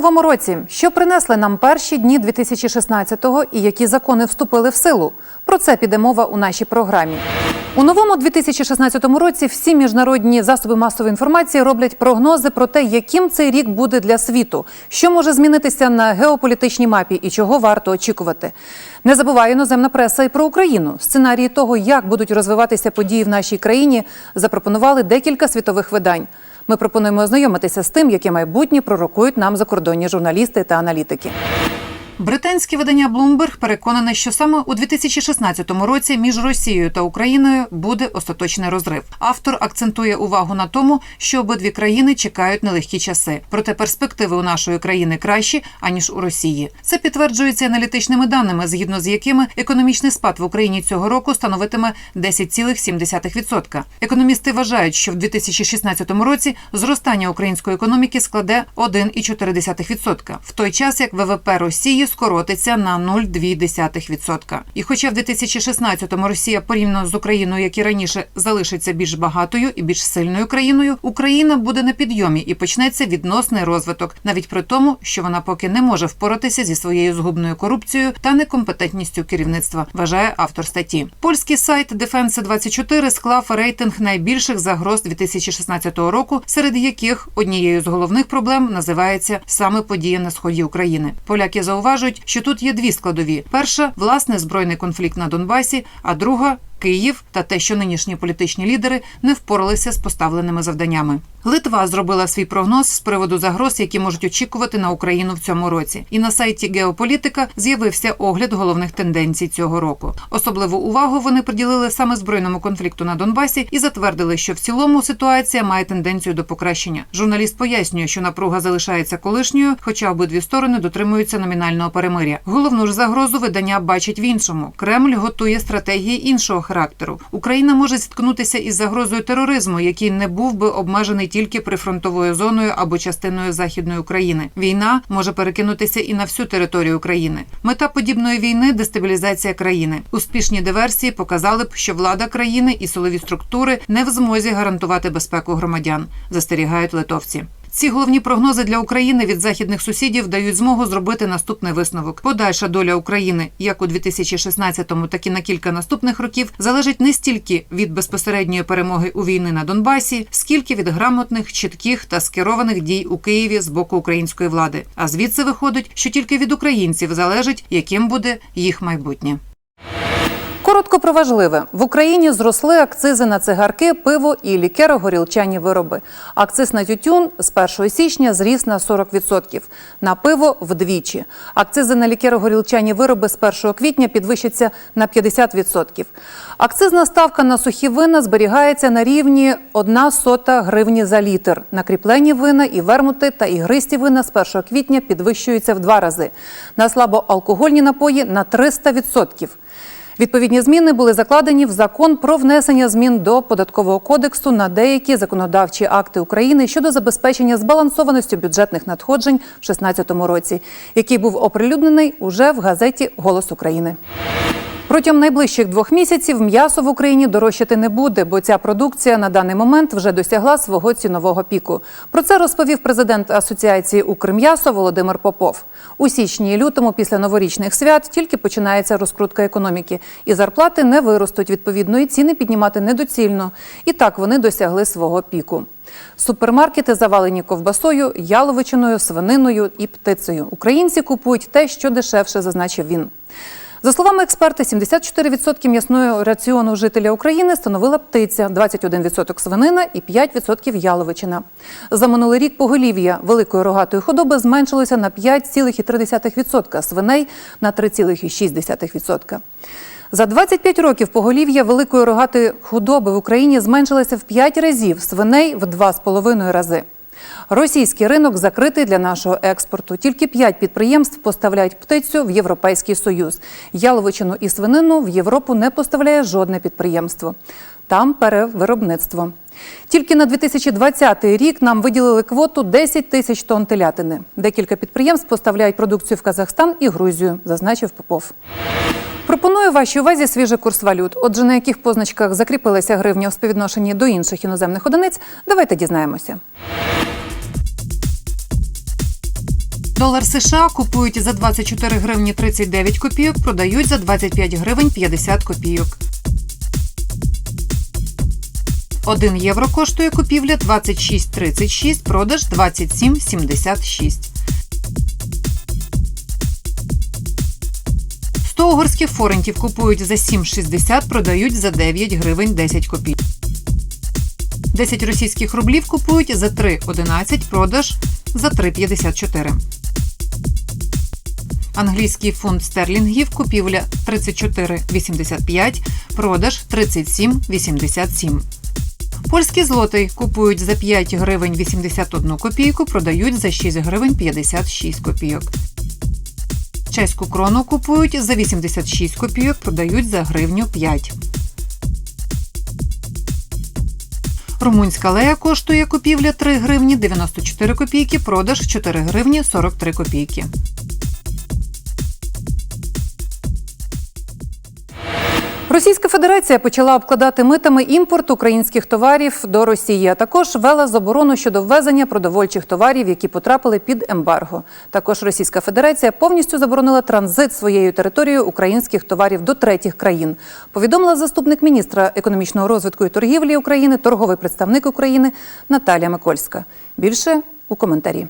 Новому році. Що принесли нам перші дні 2016-го і які закони вступили в силу? Про це піде мова у нашій програмі. У новому 2016 році всі міжнародні засоби масової інформації роблять прогнози про те, яким цей рік буде для світу, що може змінитися на геополітичній мапі і чого варто очікувати. Не забуває іноземна преса і про Україну. Сценарії того, як будуть розвиватися події в нашій країні, запропонували декілька світових видань. Ми пропонуємо ознайомитися з тим, яке майбутнє пророкують нам закордонні журналісти та аналітики. Британське видання Bloomberg переконане, що саме у 2016 році між Росією та Україною буде остаточний розрив. Автор акцентує увагу на тому, що обидві країни чекають нелегкі часи. Проте перспективи у нашої країни кращі аніж у Росії. Це підтверджується аналітичними даними, згідно з якими економічний спад в Україні цього року становитиме 10,7%. Економісти вважають, що в 2016 році зростання української економіки складе 1,4%, в той час як ВВП Росії скоротиться на 0,2%. І хоча в 2016-му Росія порівняно з Україною, як і раніше, залишиться більш багатою і більш сильною країною, Україна буде на підйомі і почнеться відносний розвиток, навіть при тому, що вона поки не може впоратися зі своєю згубною корупцією та некомпетентністю керівництва, вважає автор статті. Польський сайт Defense 24 склав рейтинг найбільших загроз 2016 року, серед яких однією з головних проблем називається саме подія на сході України. Поляки зауважують, що тут є дві складові: перша власне збройний конфлікт на Донбасі, а друга. Київ та те, що нинішні політичні лідери не впоралися з поставленими завданнями. Литва зробила свій прогноз з приводу загроз, які можуть очікувати на Україну в цьому році. І на сайті Геополітика з'явився огляд головних тенденцій цього року. Особливу увагу вони приділили саме збройному конфлікту на Донбасі і затвердили, що в цілому ситуація має тенденцію до покращення. Журналіст пояснює, що напруга залишається колишньою, хоча обидві сторони дотримуються номінального перемиря. Головну ж загрозу видання бачить в іншому. Кремль готує стратегії іншого характеру. Україна може зіткнутися із загрозою тероризму, який не був би обмежений тільки прифронтовою зоною або частиною західної України. Війна може перекинутися і на всю територію України. Мета подібної війни дестабілізація країни. Успішні диверсії показали б, що влада країни і силові структури не в змозі гарантувати безпеку громадян, застерігають литовці. Ці головні прогнози для України від західних сусідів дають змогу зробити наступний висновок. Подальша доля України, як у 2016-му, так і на кілька наступних років, залежить не стільки від безпосередньої перемоги у війни на Донбасі, скільки від грамотних, чітких та скерованих дій у Києві з боку української влади. А звідси виходить, що тільки від українців залежить, яким буде їх майбутнє. Коротко про важливе в Україні зросли акцизи на цигарки, пиво і лікеро-горілчані вироби. Акциз на тютюн з 1 січня зріс на 40%, на пиво вдвічі. Акцизи на лікеро-горілчані вироби з 1 квітня підвищаться на 50%. Акцизна ставка на сухі вина зберігається на рівні 1 сота гривні за літр. Накріплені вина і вермути та ігристі вина з 1 квітня підвищуються в два рази. На слабоалкогольні напої на 300%. Відповідні зміни були закладені в закон про внесення змін до податкового кодексу на деякі законодавчі акти України щодо забезпечення збалансованості бюджетних надходжень в 2016 році, який був оприлюднений уже в газеті Голос України. Протягом найближчих двох місяців м'ясо в Україні дорожчати не буде, бо ця продукція на даний момент вже досягла свого цінового піку. Про це розповів президент Асоціації Укрм'ясо Володимир Попов. У січні і лютому, після новорічних свят, тільки починається розкрутка економіки, і зарплати не виростуть. Відповідно, і ціни піднімати недоцільно. І так вони досягли свого піку. Супермаркети завалені ковбасою, яловичиною, свининою і птицею. Українці купують те, що дешевше, зазначив він. За словами експерта, 74% м'ясного раціону жителя України становила птиця, 21% свинина і 5% яловичина. За минулий рік поголів'я великої рогатої худоби зменшилося на 5,3%, свиней на 3,6%. За 25 років поголів'я великої рогатої худоби в Україні зменшилося в 5 разів, свиней в 2,5 рази. Російський ринок закритий для нашого експорту. Тільки п'ять підприємств поставляють птицю в Європейський Союз. Яловичину і свинину в Європу не поставляє жодне підприємство. Там перевиробництво. Тільки на 2020 рік нам виділили квоту 10 тисяч тонн телятини. Декілька підприємств поставляють продукцію в Казахстан і Грузію, зазначив Попов. Пропоную вашій увазі свіжий курс валют. Отже, на яких позначках закріпилася гривня у співвідношенні до інших іноземних одиниць, давайте дізнаємося. Долар США купують за 24 гривні 39 копійок, продають за 25 гривень 50 копійок. 1 євро коштує купівля 26,36, продаж 27,76. 100 угорських форентів купують за 7,60, продають за 9 гривень 10 копійок. 10 російських рублів купують за 3,11, продаж за 3,54. Англійський фунт стерлінгів купівля 34,85, продаж 37,87. Польський злотий купують за 5 гривень 81 копійку, продають за 6 гривень 56 копійок. Чеську крону купують за 86 копійок, продають за гривню 5. Румунська лея коштує купівля 3 гривні 94 копійки, продаж 4 гривні 43 копійки. Російська Федерація почала обкладати митами імпорт українських товарів до Росії, а також ввела заборону щодо ввезення продовольчих товарів, які потрапили під ембарго. Також Російська Федерація повністю заборонила транзит своєю територією українських товарів до третіх країн. Повідомила заступник міністра економічного розвитку і торгівлі України, торговий представник України Наталія Микольська. Більше у коментарі.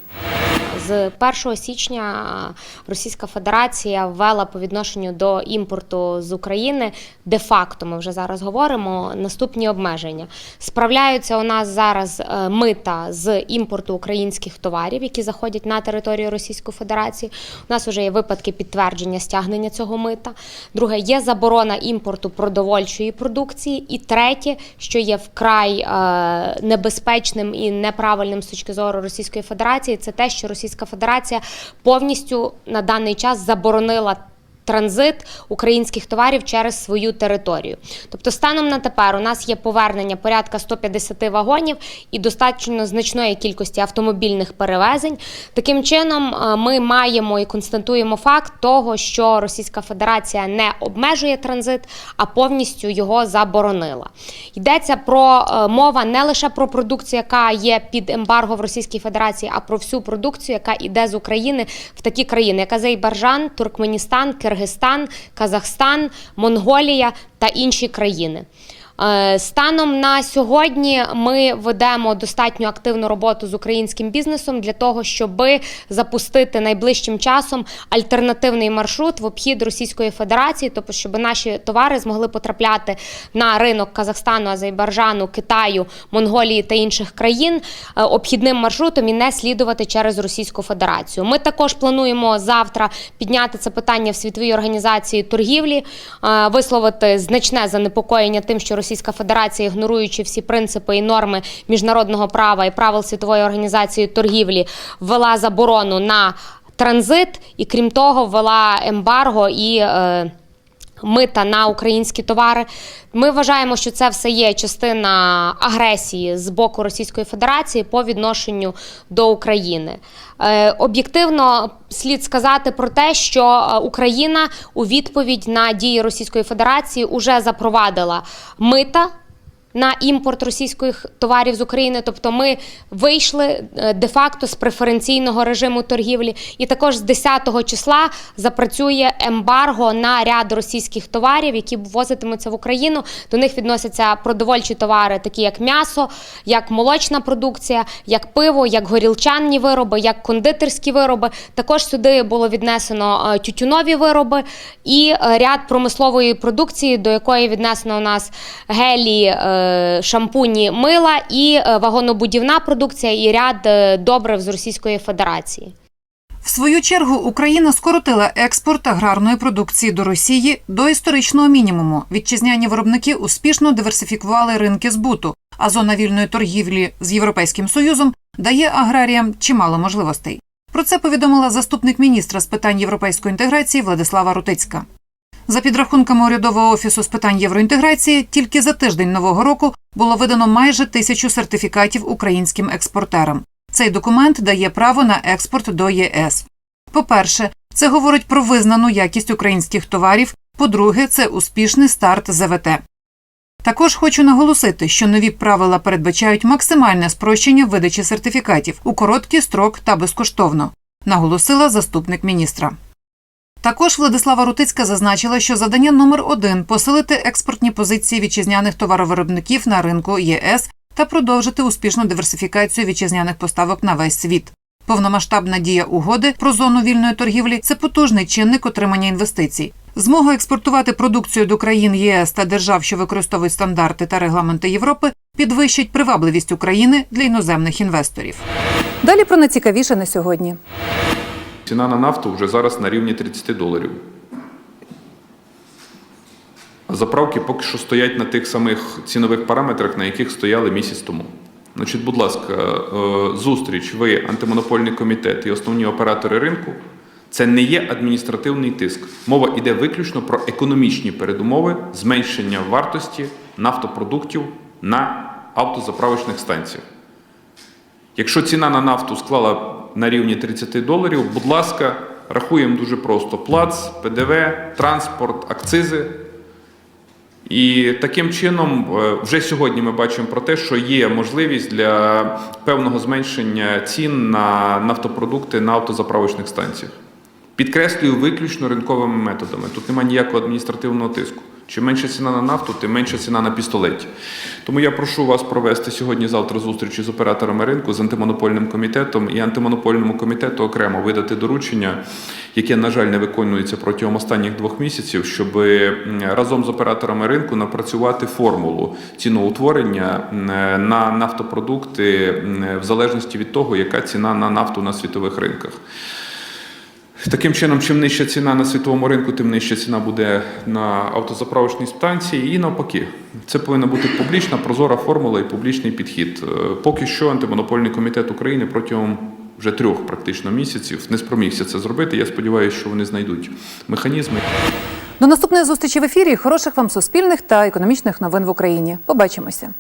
З 1 січня Російська Федерація ввела по відношенню до імпорту з України де-факто, ми вже зараз говоримо, наступні обмеження. Справляються у нас зараз е, мита з імпорту українських товарів, які заходять на територію Російської Федерації. У нас вже є випадки підтвердження стягнення цього мита. Друге, є заборона імпорту продовольчої продукції. І третє, що є вкрай е, небезпечним і неправильним з точки зору Російської Федерації, це те, що Російська Федерація повністю на даний час заборонила. Транзит українських товарів через свою територію. Тобто, станом на тепер у нас є повернення порядка 150 вагонів і достатньо значної кількості автомобільних перевезень. Таким чином, е, ми маємо і констатуємо факт того, що Російська Федерація не обмежує транзит, а повністю його заборонила. Йдеться про е, мова не лише про продукцію, яка є під ембарго в Російській Федерації, а про всю продукцію, яка йде з України в такі країни, як Азербайджан, Туркменістан, Киргизстан, Казахстан, Монголія та інші країни. Е, Станом на сьогодні ми ведемо достатньо активну роботу з українським бізнесом для того, щоб запустити найближчим часом альтернативний маршрут в обхід Російської Федерації, тобто щоб наші товари змогли потрапляти на ринок Казахстану, Азербайджану, Китаю, Монголії та інших країн е, обхідним маршрутом і не слідувати через Російську Федерацію. Ми також плануємо завтра підняти це питання в світовій організації торгівлі, е, висловити значне занепокоєння тим, що Російська Федерація, ігноруючи всі принципи і норми міжнародного права і правил світової організації торгівлі, ввела заборону на транзит і крім того, ввела ембарго і. Е, Мита на українські товари. Ми вважаємо, що це все є частина агресії з боку Російської Федерації по відношенню до України. Е, Об'єктивно слід сказати про те, що е, Україна у відповідь на дії Російської Федерації уже запровадила мита. На імпорт російських товарів з України, тобто ми вийшли е, де-факто з преференційного режиму торгівлі, і також з 10 числа запрацює ембарго на ряд російських товарів, які ввозитимуться в Україну. До них відносяться продовольчі товари, такі як м'ясо, як молочна продукція, як пиво, як горілчанні вироби, як кондитерські вироби. Також сюди було віднесено е, тютюнові вироби і е, ряд промислової продукції, до якої віднесено у нас гелі. Е, Шампуні мила і е, вагонобудівна продукція, і ряд е, добрив з Російської Федерації. В свою чергу Україна скоротила експорт аграрної продукції до Росії до історичного мінімуму. Вітчизняні виробники успішно диверсифікували ринки збуту, а зона вільної торгівлі з Європейським Союзом дає аграріям чимало можливостей. Про це повідомила заступник міністра з питань європейської інтеграції Владислава Рутицька. За підрахунками урядового офісу з питань євроінтеграції, тільки за тиждень нового року було видано майже тисячу сертифікатів українським експортерам. Цей документ дає право на експорт до ЄС. По-перше, це говорить про визнану якість українських товарів. По-друге, це успішний старт ЗВТ. Також хочу наголосити, що нові правила передбачають максимальне спрощення видачі сертифікатів у короткий строк та безкоштовно. наголосила заступник міністра. Також Владислава Рутицька зазначила, що завдання номер один посилити експортні позиції вітчизняних товаровиробників на ринку ЄС та продовжити успішну диверсифікацію вітчизняних поставок на весь світ. Повномасштабна дія угоди про зону вільної торгівлі це потужний чинник отримання інвестицій. Змога експортувати продукцію до країн ЄС та держав, що використовують стандарти та регламенти Європи, підвищить привабливість України для іноземних інвесторів. Далі про найцікавіше на сьогодні. Ціна на нафту вже зараз на рівні 30 доларів. А заправки поки що стоять на тих самих цінових параметрах, на яких стояли місяць тому. Значить, будь ласка, е, зустріч, ви, антимонопольний комітет і основні оператори ринку. Це не є адміністративний тиск. Мова йде виключно про економічні передумови зменшення вартості нафтопродуктів на автозаправочних станціях. Якщо ціна на нафту склала на рівні 30 доларів, будь ласка, рахуємо дуже просто: плац, ПДВ, транспорт, акцизи. І таким чином, е, вже сьогодні ми бачимо про те, що є можливість для певного зменшення цін на нафтопродукти на автозаправочних станціях. Підкреслюю виключно ринковими методами. Тут немає ніякого адміністративного тиску. Чим менша ціна на нафту, тим менша ціна на пістолеті. Тому я прошу вас провести сьогодні-завтра зустрічі з операторами ринку, з антимонопольним комітетом і антимонопольному комітету окремо видати доручення, яке, на жаль, не виконується протягом останніх двох місяців, щоб разом з операторами ринку напрацювати формулу ціноутворення на нафтопродукти в залежності від того, яка ціна на нафту на світових ринках. Таким чином, чим нижча ціна на світовому ринку, тим нижча ціна буде на автозаправочній станції і навпаки. Це повинна бути публічна, прозора формула і публічний підхід. Е, Поки що антимонопольний комітет України протягом вже трьох практично місяців не спромігся це зробити. Я сподіваюся, що вони знайдуть механізми. До наступної зустрічі в ефірі. Хороших вам суспільних та економічних новин в Україні. Побачимося.